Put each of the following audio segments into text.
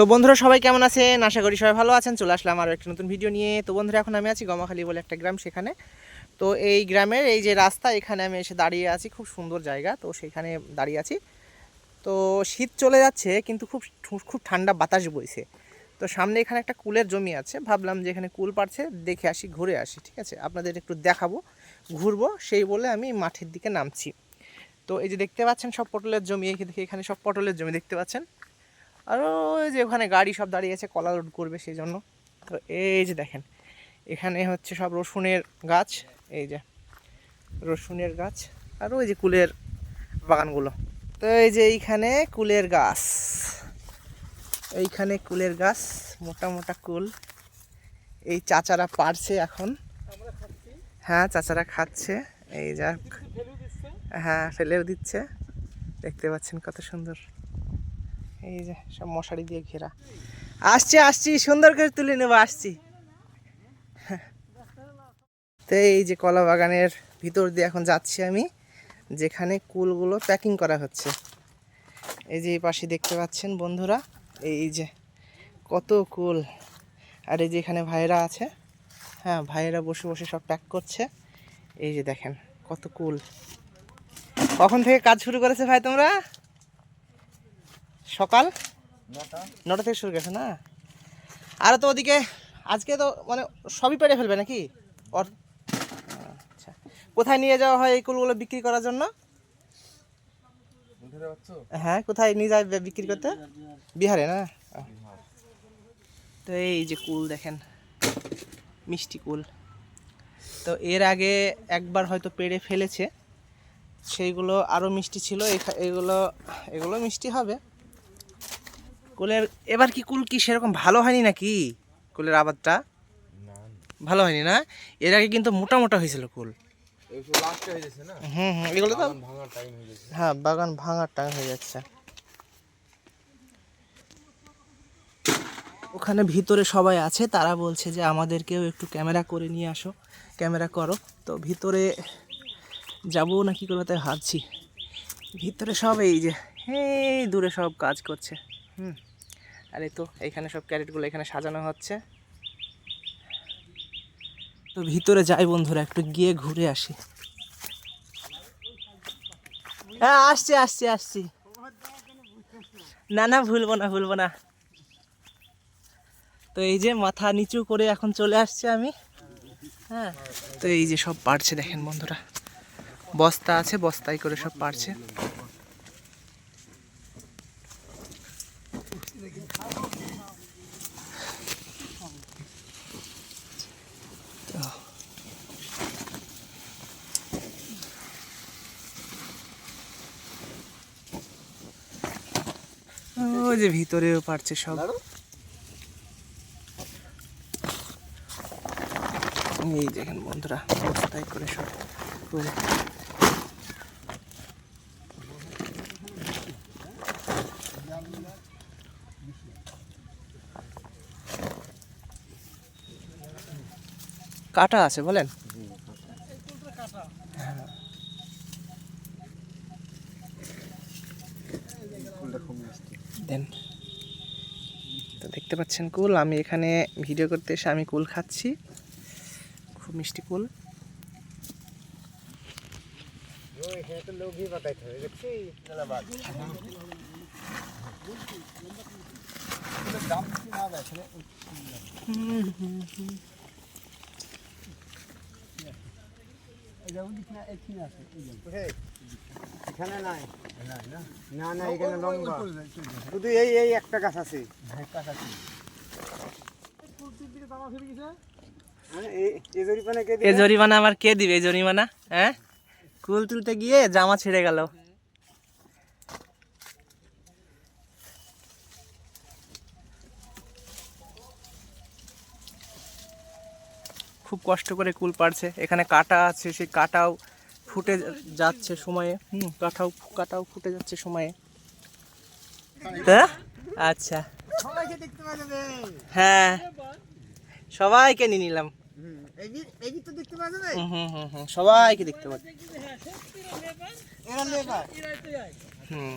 তো বন্ধুরা, সবাই কেমন আছেন? আশা করি সবাই ভালো আছেন। চলে আসলাম আরও একটা নতুন ভিডিও নিয়ে। তো বন্ধুরা, এখন আমি আছি গমাখালি বলে একটা গ্রাম সেখানে। তো এই গ্রামের এই যে রাস্তা, এখানে আমি এসে দাঁড়িয়ে আছি। খুব সুন্দর জায়গা, তো সেখানে দাঁড়িয়ে আছি। তো শীত চলে যাচ্ছে, কিন্তু খুব খুব ঠান্ডা বাতাস বইছে। তো সামনে এখানে একটা কুলের জমি আছে। ভাবলাম যে এখানে কুল পাড়ছে, দেখে আসি, ঘুরে আসি, ঠিক আছে? আপনাদের একটু দেখাবো, ঘুরবো। সেই বলে আমি মাঠের দিকে নামছি। তো এই যে দেখতে পাচ্ছেন সব পটলের জমি দেখে এখানে সব পটলের জমি দেখতে পাচ্ছেন। আর ওই যে ওখানে গাড়ি সব দাঁড়িয়ে আছে কলা লোড করবে সেই জন্য তো এই যে দেখেন এখানে হচ্ছে সব রসুনের গাছ এই যে রসুনের গাছ আর ওই যে কুলের বাগানগুলো। তো এই যে এইখানে কুলের গাছ এইখানে কুলের গাছ মোটা মোটা কুল। এই চাচারা পারছে এখন। হ্যাঁ চাচারা খাচ্ছে। এই যা হ্যাঁ ফেলেও দিচ্ছে। দেখতে পাচ্ছেন কত সুন্দর। এই যে সব মশারি দিয়ে ঘেরা। আসছি আসছি, সুন্দর করে তুলে নেব, আসছি। তো এই যে কলা বাগানের ভিতর দিয়ে এখন যাচ্ছি আমি, যেখানে কুলগুলো প্যাকিং করা হচ্ছে। এই যে এই পাশে দেখতে পাচ্ছেন বন্ধুরা, এই যে কত কুল। আর এই যে এখানে ভাইরা আছে হ্যাঁ ভাইয়েরা বসে বসে সব প্যাক করছে। এই যে দেখেন কত কুল। কখন থেকে কাজ শুরু করেছে ভাই তোমরা? সকাল নটা। থেকে শুরু গেছে না? আর তো ওদিকে আজকে তো মানে সবই পেরে ফেলবে নাকি? আচ্ছা। কোথায় নিয়ে যাওয়া হয় এই কুলগুলো বিক্রি করার জন্য? হ্যাঁ কোথায় নিয়ে যায় বিক্রি করতে? বিহারে না? তো এই যে কুল দেখেন মিষ্টি কুল। তো এর আগে একবার হয়তো পেড়ে ফেলেছে। সেইগুলো আরও মিষ্টি ছিল এগুলো এগুলো মিষ্টি হবে। কুলের এবার কি কুল কি সেরকম ভালো হয়নি নাকি? কুলের আবাদটা? ভালো হয়নি না? এর আগে কিন্তু মোটা মোটা হয়েছিল কুল। হুম হুম এগুলো তো হ্যাঁ বাগান ভাঙার টাইম হয়ে যাচ্ছে। ওখানে ভিতরে সবাই আছে তারা বলছে যে আমাদেরকেও একটু ক্যামেরা করে নিয়ে আসো ক্যামেরা করো। তো ভিতরে যাব না কি করব তাই ভাবছি। ভিতরে সব এই যে এই দূরে সব কাজ করছে। হুম। আর এই তো এইখানে সব ক্যারেটগুলো এখানে সাজানো হচ্ছে। তো ভিতরে যাই বন্ধুরা, একটু গিয়ে ঘুরে আসি। হ্যাঁ আসছি আসছি আসছি। না না, ভুলবো না ভুলবো না। তো এই যে মাথা নিচু করে এখন চলে আসছে আমি। হ্যাঁ। তো এই যে সব পারছে, দেখেন বন্ধুরা। বস্তা আছে, বস্তায় করে সব পারছে। ওই যে ভিতরেও পারছে সব। এই দেখেন বন্ধুরা বস্তায় করে সব কাটা আছে বলেন? দেন। তো দেখতে পাচ্ছেন কুল আমি এখানে ভিডিও করতে এসে আমি কুল খাচ্ছি। খুব মিষ্টি কুল। এখানে নাই। না না এখানে লম্বা। শুধু এই এই একটা গাছ আছে। মানে এই- এই জরিপানা কে এ দিবে? জরিমানা আবার কে দিবে এই জরিমানা? হ্যাঁ? কুল তুলতে গিয়ে জামা ছিঁড়ে গেল। খুব কষ্ট করে কুল পাড়ছে। এখানে কাটা আছে সেই কাটাও ফুটে যাচ্ছে সময়ে হুম কাঠাও কাঁটাও ফুটে যাচ্ছে সময়ে। হ্যাঁ? আচ্ছা। হ্যাঁ। সবাইকে নিয়ে নিলাম। সবাইকে দেখতে পাচ্ছি হুম।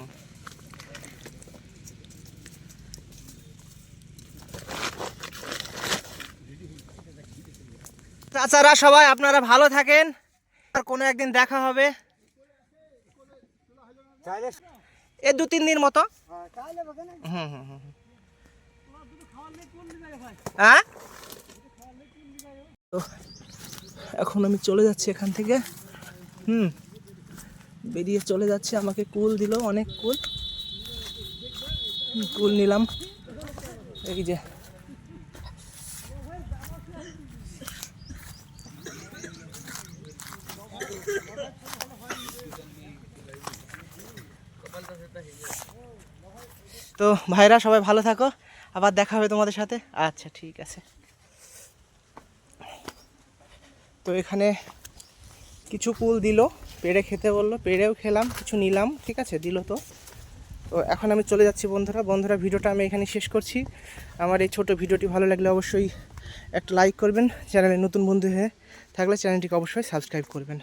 চাচারা সবাই আপনারা ভালো থাকেন। কোনো একদিন দেখা হবে। এ দু তিন দিন মতো। হুম হুম হুম হ্যাঁ এখন আমি চলে যাচ্ছি এখান থেকে। হুম, বেরিয়ে চলে যাচ্ছে। আমাকে কুল দিল, অনেক কুল। কুল নিলাম। এই যে তো ভাইরা, সবাই ভালো থাকো। আবার দেখা হবে তোমাদের সাথে। আচ্ছা ঠিক আছে। তো এখানে কিছু কুল দিল। পেড়ে খেতে বলল। পেড়েও খেলাম, কিছু নিলাম, ঠিক আছে, দিল তো। তো এখন আমি চলে যাচ্ছি বন্ধুরা। বন্ধুরা, ভিডিওটা আমি এখানে শেষ করছি। আমার এই ছোট ভিডিওটি ভালো লাগলে অবশ্যই একটা লাইক করবেন। চ্যানেলে নতুন বন্ধু হয়ে থাকলে চ্যানেলটিকে অবশ্যই সাবস্ক্রাইব করবেন।